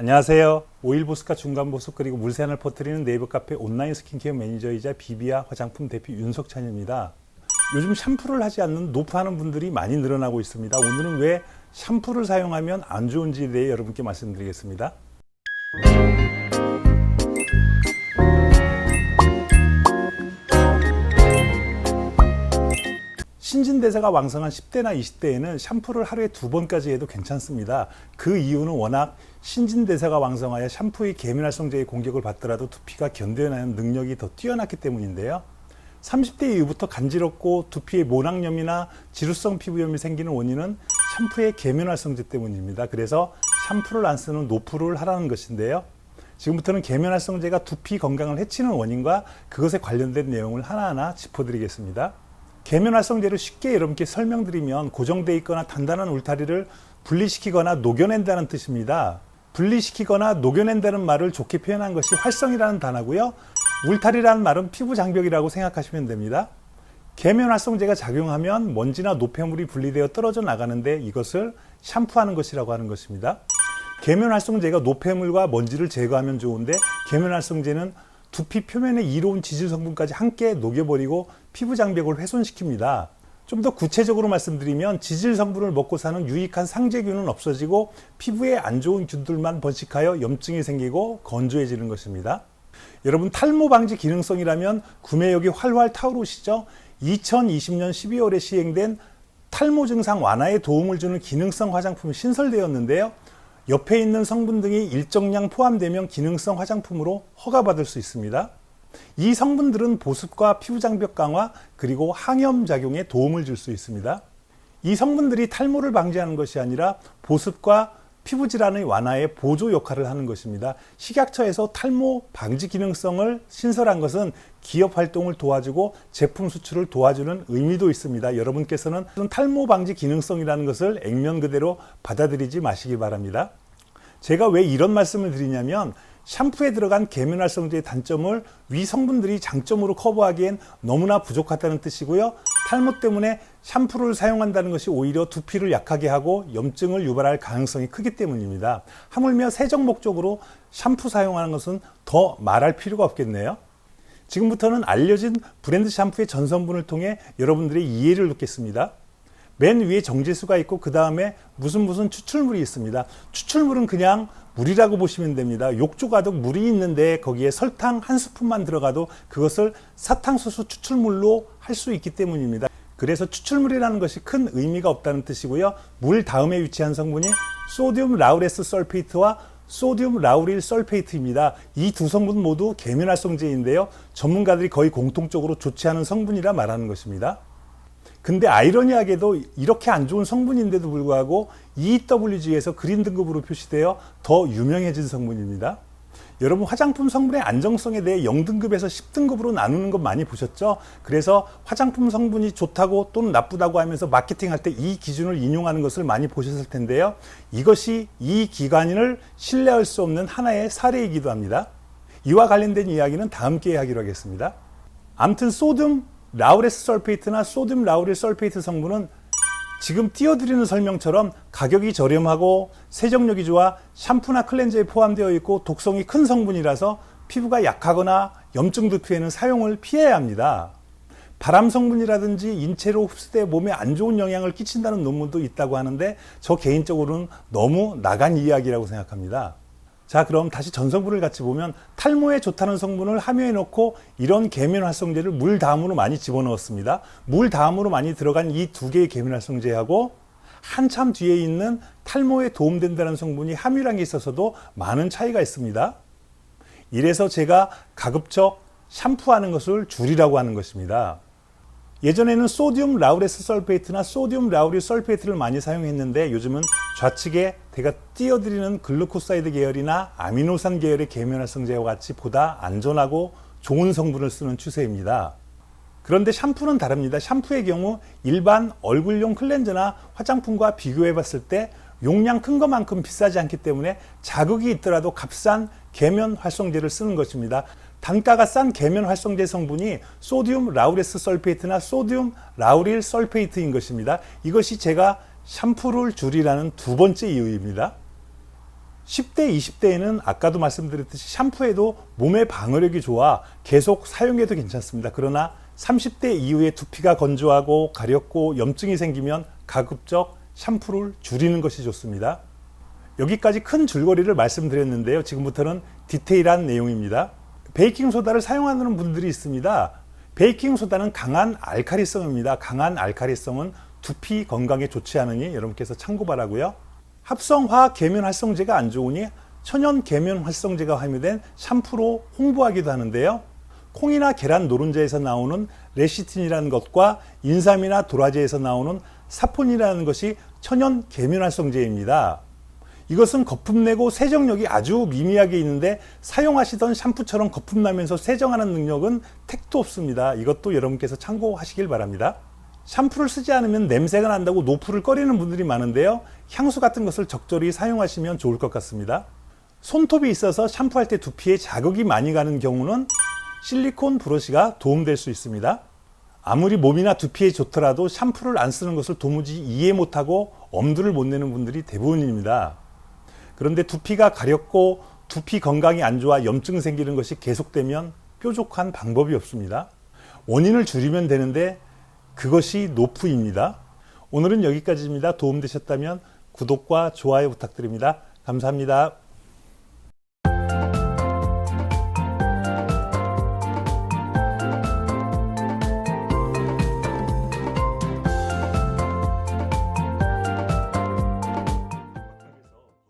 안녕하세요. 오일 보습과 중간 보습 그리고 물세안을 퍼뜨리는 네이버 카페 온라인 스킨케어 매니저이자 비비아 화장품 대표 윤석찬입니다. 요즘 샴푸를 하지 않는 노프하는 분들이 많이 늘어나고 있습니다. 오늘은 왜 샴푸를 사용하면 안 좋은지에 대해 여러분께 말씀드리겠습니다. 신진대사가 왕성한 10대나 20대에는 샴푸를 하루에 두 번까지 해도 괜찮습니다. 그 이유는 워낙 신진대사가 왕성하여 샴푸의 계면활성제의 공격을 받더라도 두피가 견뎌내는 능력이 더 뛰어났기 때문인데요. 30대 이후부터 간지럽고 두피에 모낭염이나 지루성 피부염이 생기는 원인은 샴푸의 계면활성제 때문입니다. 그래서 샴푸를 안 쓰는 노프를 하라는 것인데요. 지금부터는 계면활성제가 두피 건강을 해치는 원인과 그것에 관련된 내용을 하나하나 짚어드리겠습니다. 계면 활성제를 쉽게 여러분께 설명드리면 고정되어 있거나 단단한 울타리를 분리시키거나 녹여낸다는 뜻입니다. 분리시키거나 녹여낸다는 말을 좋게 표현한 것이 활성이라는 단어고요. 울타리라는 말은 피부 장벽이라고 생각하시면 됩니다. 계면 활성제가 작용하면 먼지나 노폐물이 분리되어 떨어져 나가는데 이것을 샴푸하는 것이라고 하는 것입니다. 계면 활성제가 노폐물과 먼지를 제거하면 좋은데 계면 활성제는 두피 표면의 이로운 지질 성분까지 함께 녹여버리고 피부 장벽을 훼손시킵니다. 좀 더 구체적으로 말씀드리면 지질 성분을 먹고 사는 유익한 상재균은 없어지고 피부에 안 좋은 균들만 번식하여 염증이 생기고 건조해지는 것입니다. 여러분 탈모 방지 기능성이라면 구매욕이 활활 타오르시죠? 2020년 12월에 시행된 탈모 증상 완화에 도움을 주는 기능성 화장품이 신설되었는데요. 옆에 있는 성분 등이 일정량 포함되면 기능성 화장품으로 허가받을 수 있습니다. 이 성분들은 보습과 피부 장벽 강화 그리고 항염 작용에 도움을 줄 수 있습니다. 이 성분들이 탈모를 방지하는 것이 아니라 보습과 피부 질환의 완화에 보조 역할을 하는 것입니다. 식약처에서 탈모 방지 기능성을 신설한 것은 기업 활동을 도와주고 제품 수출을 도와주는 의미도 있습니다. 여러분께서는 탈모 방지 기능성이라는 것을 액면 그대로 받아들이지 마시기 바랍니다. 제가 왜 이런 말씀을 드리냐면 샴푸에 들어간 계면활성제의 단점을 위 성분들이 장점으로 커버하기엔 너무나 부족하다는 뜻이고요. 탈모 때문에 샴푸를 사용한다는 것이 오히려 두피를 약하게 하고 염증을 유발할 가능성이 크기 때문입니다. 하물며 세정 목적으로 샴푸 사용하는 것은 더 말할 필요가 없겠네요. 지금부터는 알려진 브랜드 샴푸의 전성분을 통해 여러분들의 이해를 돕겠습니다. 맨 위에 정제수가 있고 그 다음에 무슨 무슨 추출물이 있습니다. 추출물은 그냥 물이라고 보시면 됩니다. 욕조 가득 물이 있는데 거기에 설탕 한 스푼만 들어가도 그것을 사탕수수 추출물로 할 수 있기 때문입니다. 그래서 추출물이라는 것이 큰 의미가 없다는 뜻이고요. 물 다음에 위치한 성분이 소디움 라우레스 설페이트와 소디움 라우릴 설페이트입니다. 이 두 성분 모두 계면활성제인데요. 전문가들이 거의 공통적으로 좋지 않은 성분이라 말하는 것입니다. 근데 아이러니하게도 이렇게 안 좋은 성분인데도 불구하고 EWG에서 그린 등급으로 표시되어 더 유명해진 성분입니다. 여러분 화장품 성분의 안정성에 대해 0등급에서 10등급으로 나누는 것 많이 보셨죠? 그래서 화장품 성분이 좋다고 또는 나쁘다고 하면서 마케팅할 때 이 기준을 인용하는 것을 많이 보셨을 텐데요. 이것이 이 기관인을 신뢰할 수 없는 하나의 사례이기도 합니다. 이와 관련된 이야기는 다음 기회에 하기로 하겠습니다. 암튼 소듐 라우레스 설페이트나 소듐 라우릴 설페이트 성분은 지금 띄워드리는 설명처럼 가격이 저렴하고 세정력이 좋아 샴푸나 클렌저에 포함되어 있고 독성이 큰 성분이라서 피부가 약하거나 염증 두피에는 사용을 피해야 합니다. 발암 성분이라든지 인체로 흡수돼 몸에 안 좋은 영향을 끼친다는 논문도 있다고 하는데 저 개인적으로는 너무 나간 이야기라고 생각합니다. 자, 그럼 다시 전성분을 같이 보면 탈모에 좋다는 성분을 함유해 놓고 이런 계면 활성제를 물 다음으로 많이 집어넣었습니다. 물 다음으로 많이 들어간 이 두 개의 계면 활성제하고 한참 뒤에 있는 탈모에 도움된다는 성분이 함유량이 라 있어서도 많은 차이가 있습니다. 이래서 제가 가급적 샴푸하는 것을 줄이라고 하는 것입니다. 예전에는 소디움 라우레스 설페이트나 소디움 라우릴 설페이트를 많이 사용했는데 요즘은 좌측에 제가 띄어드리는 글루코사이드 계열이나 아미노산 계열의 계면활성제와 같이 보다 안전하고 좋은 성분을 쓰는 추세입니다. 그런데 샴푸는 다릅니다. 샴푸의 경우 일반 얼굴용 클렌저나 화장품과 비교해 봤을 때 용량 큰 것만큼 비싸지 않기 때문에 자극이 있더라도 값싼 계면 활성제를 쓰는 것입니다. 단가가 싼 계면 활성제 성분이 소디움 라우레스 설페이트나 소디움 라우릴 설페이트인 것입니다. 이것이 제가 샴푸를 줄이라는 두 번째 이유입니다. 10대, 20대에는 아까도 말씀드렸듯이 샴푸에도 몸의 방어력이 좋아 계속 사용해도 괜찮습니다. 그러나 30대 이후에 두피가 건조하고 가렵고 염증이 생기면 가급적 샴푸를 줄이는 것이 좋습니다. 여기까지 큰 줄거리를 말씀드렸는데요. 지금부터는 디테일한 내용입니다. 베이킹소다를 사용하는 분들이 있습니다. 베이킹소다는 강한 알카리성입니다. 강한 알카리성은 두피 건강에 좋지 않으니 여러분께서 참고 바라고요. 합성화 계면 활성제가 안 좋으니 천연 계면 활성제가 함유된 샴푸로 홍보하기도 하는데요. 콩이나 계란 노른자에서 나오는 레시틴이라는 것과 인삼이나 도라지에서 나오는 사폰이라는 것이 천연 계면 활성제입니다. 이것은 거품 내고 세정력이 아주 미미하게 있는데 사용하시던 샴푸처럼 거품 나면서 세정하는 능력은 택도 없습니다. 이것도 여러분께서 참고하시길 바랍니다. 샴푸를 쓰지 않으면 냄새가 난다고 노프를 꺼리는 분들이 많은데요. 향수 같은 것을 적절히 사용하시면 좋을 것 같습니다. 손톱이 있어서 샴푸할 때 두피에 자극이 많이 가는 경우는 실리콘 브러쉬가 도움될 수 있습니다. 아무리 몸이나 두피에 좋더라도 샴푸를 안 쓰는 것을 도무지 이해 못하고 엄두를 못 내는 분들이 대부분입니다. 그런데 두피가 가렵고 두피 건강이 안 좋아 염증 생기는 것이 계속되면 뾰족한 방법이 없습니다. 원인을 줄이면 되는데 그것이 노프입니다. 오늘은 여기까지입니다. 도움되셨다면 구독과 좋아요 부탁드립니다. 감사합니다.